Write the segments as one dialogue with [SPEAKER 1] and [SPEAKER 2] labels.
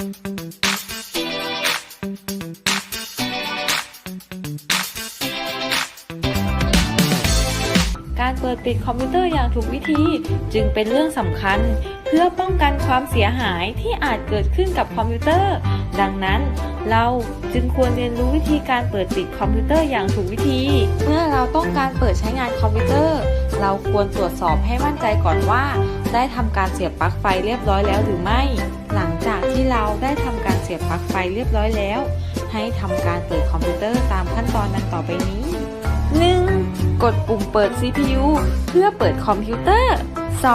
[SPEAKER 1] การเปิดปิดคอมพิวเตอร์อย่างถูกวิธีจึงเป็นเรื่องสำคัญ เพื่อป้องกันความเสียหายที่อาจเกิดขึ้นกับคอมพิวเตอร์ ดังนั้นเราจึงควรเรียนรู้วิธีการเปิดปิดคอมพิวเตอร์อย่างถูกวิธี เมื่อเราต้องการเปิดใช้งานคอมพิวเตอร์ เราควรตรวจสอบให้มั่นใจก่อนว่า ได้ทำการเสียบปลั๊กไฟเรียบร้อยแล้วหรือไม่ หลังจากที่เราได้ทำการเสียบปลั๊กไฟเรียบร้อยแล้ว ให้ทำการเปิดคอมพิวเตอร์ตามขั้นตอนดังต่อไปนี้ 1. กดปุ่มเปิด CPU เพื่อเปิดคอมพิวเตอร์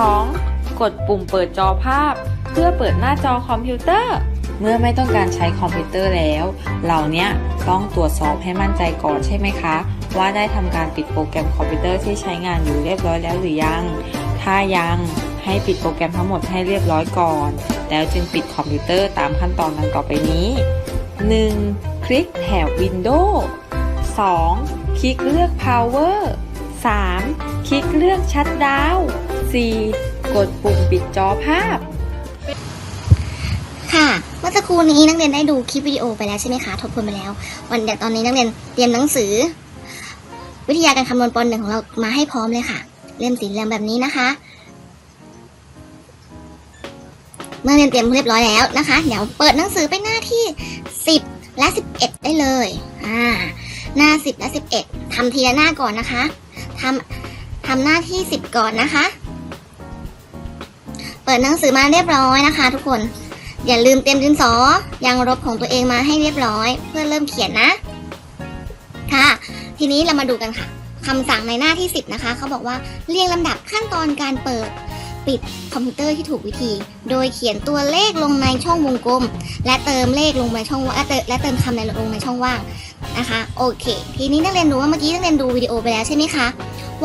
[SPEAKER 1] 2. กดปุ่มเปิดจอภาพ เพื่อเปิดหน้าจอคอมพิวเตอร์ เมื่อไม่ต้องการใช้คอมพิวเตอร์แล้ว เราเนี้ยต้องตรวจสอบให้มั่นใจก่อนใช่ไหมคะ ว่าได้ทำการปิดโปรแกรมคอมพิวเตอร์ที่ใช้งานอยู่เรียบร้อยแล้วหรือยัง ถ้ายัง ให้ปิดโปรแกรมทั้งหมดให้เรียบร้อยก่อน แล้วจึงปิดคอมพิวเตอร์ตามขั้นตอนดังต่อไปนี้ 1. คลิกแถบ Windows 2. คลิกเลือก Power 3. คลิกเลือก Shutdown 4. กดปุ่มปิดจอภาพ
[SPEAKER 2] ค่ะเมื่อสักครู่นี้นักเรียนได้ดูคลิปวิดีโอไปแล้วใช่ไหมคะทบทวนไปแล้ว วันเดี๋ยวตอนนี้นักเรียนเตรียมหนังสือ วิทยาการคำนวณปนหนึ่งของเรามาให้พร้อมเลยค่ะ เล่มสีเหลืองแบบนี้นะคะ เมื่อเรียนเตรียมเรียบร้อยแล้วนะคะ เดี๋ยวเปิดหนังสือไปหน้าที่ 10 และ 11 ได้เลยอ่าหน้า 10 และ 11ทำทีละหน้าก่อนนะคะทำทำหน้าที่ 10 ก่อนนะคะ เปิดหนังสือมาเรียบร้อยนะคะ ทุกคนอย่าลืมเตรียมดินสอยางลบของตัวเองมาให้เรียบร้อย เพื่อเริ่มเขียนนะ ค่ะ ทีนี้เรามาดูกันค่ะคำสั่งในหน้าที่ 10 นะคะ เขาบอกว่าเรียงลำดับขั้นตอนการเปิด ปิดคอมพิวเตอร์ที่ถูกวิธี โดยเขียนตัวเลขลงในช่องวงกลม และเติมเลขลงในช่องว่างและเติมคำในลงในช่องว่างนะคะโอเคทีนี้นักเรียนรู้ว่าเมื่อกี้นักเรียนดูวิดีโอไปแล้วใช่ไหมคะ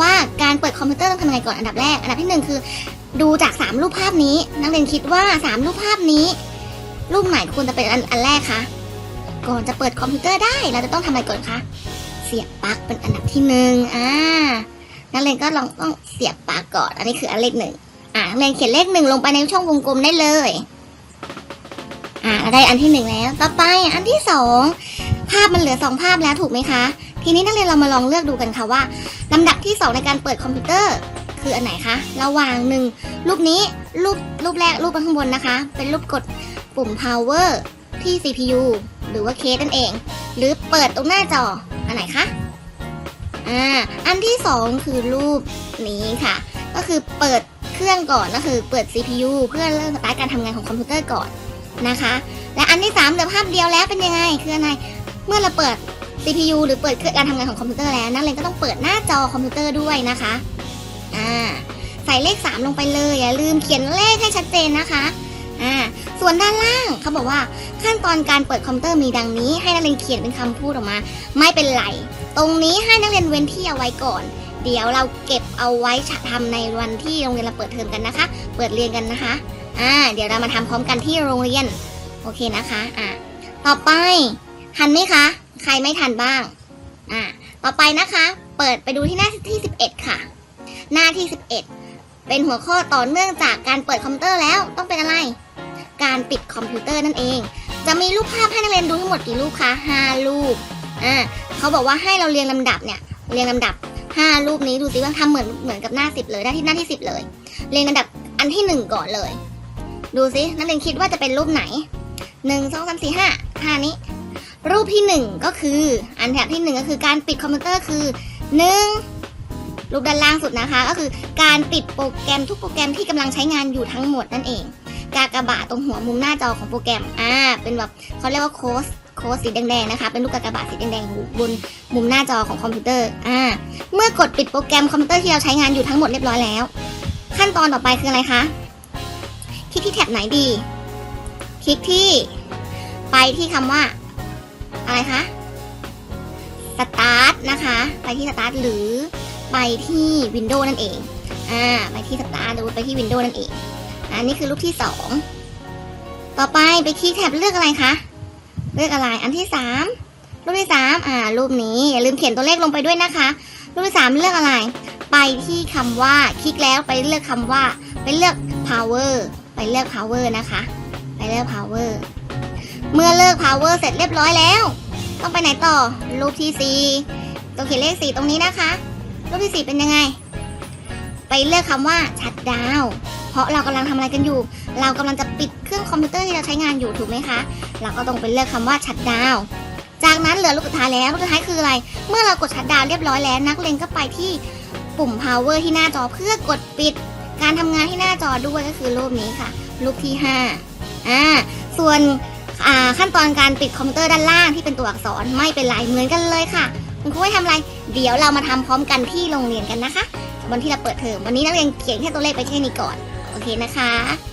[SPEAKER 2] ว่าการเปิดคอมพิวเตอร์ต้องทำยังไงก่อนอันดับแรก อันดับที่หนึ่งคือ ดูจากสามรูปภาพนี้ นักเรียนคิดว่าสามรูปภาพนี้ รูปไหนควรจะเป็นอันอันแรกคะก่อนจะเปิดคอมพิวเตอร์ได้เราจะต้องทำอะไรก่อนคะเสียบปลั๊กเป็นอันดับที่หนึ่งอ่านักเรียนก็ลองต้องเสียบปลั๊กก่อน อันนี้คืออันเลขหนึ่ง อ่านักเรียนเขียนเลขหนึ่งลงไปในช่องวงกลมได้เลย อ่าได้อันที่หนึ่งแล้ว ต่อไปอันที่สองภาพมันเหลือสองภาพแล้วถูกไหมคะ ทีนี้นักเรียนเรามาลองเลือกดูกันค่ะว่าลำดับที่สองในการเปิดคอมพิวเตอร์คืออันไหนคะ ระหว่างหนึ่งรูปนี้รูปรูปแรกรูปข้างบนนะคะ เป็นรูปกดปุ่ม power ที่ CPU หรือว่าเคสนั่นเอง หรือเปิดตรงหน้าจออันไหนคะอ่าอันที่สองคือรูปนี้ค่ะ ก็คือเปิด เครื่องก่อนก็คือเปิด CPU เพื่อเริ่มสตาร์ทการทำงานของคอมพิวเตอร์ก่อนนะคะ และอันที่สามเหลือภาพเดียวแล้วเป็นยังไงคืออะไรเมื่อเราเปิด CPU หรือเปิดเครื่องการทำงานของคอมพิวเตอร์แล้วนักเรียนก็ต้องเปิดหน้าจอคอมพิวเตอร์ด้วยนะคะอ่าใส่เลข 3 ลงไปเลยอย่าลืมเขียนเลขให้ชัดเจนนะคะอ่าส่วนด้านล่างเขาบอกว่าขั้นตอนการเปิดคอมพิวเตอร์มีดังนี้ ให้นักเรียนเขียนเป็นคำพูดออกมา ไม่เป็นไร ตรงนี้ให้นักเรียนเว้นที่เอาไว้ก่อน เดี๋ยวเราเก็บเอาไว้ทำในวันที่โรงเรียนเราเปิดเทอมกันนะคะ เปิดเรียนกันนะคะ อ่า เดี๋ยวเรามาทำพร้อมกันที่โรงเรียน โอเคนะคะ อ่า ต่อไป ทันไหมคะ ใครไม่ทันบ้าง อ่า ต่อไปนะคะ เปิดไปดูที่หน้าที่ 11 ค่ะ หน้าที่ 11 เป็นหัวข้อต่อเนื่องจากการเปิดคอมพิวเตอร์แล้วต้องเป็นอะไร การปิดคอมพิวเตอร์นั่นเอง จะมีรูปภาพให้นักเรียนดูทั้งหมดกี่รูปคะ5รูป อ่า เขาบอกว่าให้เราเรียงลำดับเนี่ย เรียงลำดับ 5 รูปนี้ดูสิว่าทำเหมือนเหมือนกับหน้า 10 เลยหน้าที่หน้าที่ 10 เลย เรียงลำดับอันที่ 1 ก่อนเลย ดูสินักเรียนคิดว่าจะเป็นรูปไหน 1 2 3 4 5 5 นี้ รูปที่ 1 ก็คืออันแถบที่ 1 ก็คือการปิดคอมพิวเตอร์คือ 1 รูปด้านล่างสุดนะคะ ก็คือการปิดโปรแกรมทุกโปรแกรมที่กำลังใช้งานอยู่ทั้งหมดนั่นเอง กากบาทตรงหัวมุมหน้าจอของโปรแกรมอ่าเป็นแบบเขาเรียกว่าโค้ด โค้ดสีแดงๆนะคะ เป็นลูกกากบาทสีแดงๆบนมุมหน้าจอของคอมพิวเตอร์ อ่า เมื่อกดปิดโปรแกรมคอมพิวเตอร์ที่เราใช้งานอยู่ทั้งหมดเรียบร้อยแล้ว ขั้นตอนต่อไปคืออะไรคะ คลิกที่แท็บไหนดี คลิกที่ ไปที่คำว่า อะไรคะสตาร์ทนะคะ ไปที่สตาร์ทหรือไปที่วินโดว์นั่นเอง อ่า ไปที่สตาร์ทหรือไปที่วินโดว์นั่นเอง อันนี้คือรูปที่สอง ต่อไปไปคลิกแท็บเลือกอะไรคะ เลือกอะไรอันที่สามรูปที่สามอ่า รูปนี้อย่าลืมเขียนตัวเลขลงไปด้วยนะคะ รูปที่สามเลือกอะไร ไปที่คำว่าคลิกแล้วไปเลือกคำว่า ไปเลือก power ไปเลือก power นะคะ ไปเลือก power เมื่อเลิก power เสร็จเรียบร้อยแล้ว ต้องไปไหนต่อ รูปที่สี่ตัวเขียนเลขสี่ตรงนี้นะคะ รูปที่สี่เป็นยังไง ไปเลือกคำว่าชัดดาว เพราะเรากำลังทำอะไรกันอยู่ เรากำลังจะปิดเครื่องคอมพิวเตอร์ที่เราใช้งานอยู่ถูกไหมคะ เราก็ต้องไปเลือกคำว่าชัดดาวจากนั้นเหลือลูกสุดท้ายแล้วลูกสุดท้ายคืออะไร เมื่อเรากดชัดดาวเรียบร้อยแล้วนักเรียนก็ไปที่ปุ่ม power ที่หน้าจอเพื่อกดปิด การทำงานที่หน้าจอด้วยก็คือรูปนี้ค่ะรูปที่5อ่าส่วนอ่าขั้นตอนการปิดคอมพิวเตอร์ด้านล่างที่เป็นตัวอักษรไม่เป็นไรเหมือนกันเลยค่ะคุณครูให้ทำอะไร เดี๋ยวเรามาทำพร้อมกันที่โรงเรียนกันนะคะ วันที่เราเปิดเทอมวันนี้นักเรียนเขียนแค่ตัวเลขไปแค่นี้ก่อน เคนะคะ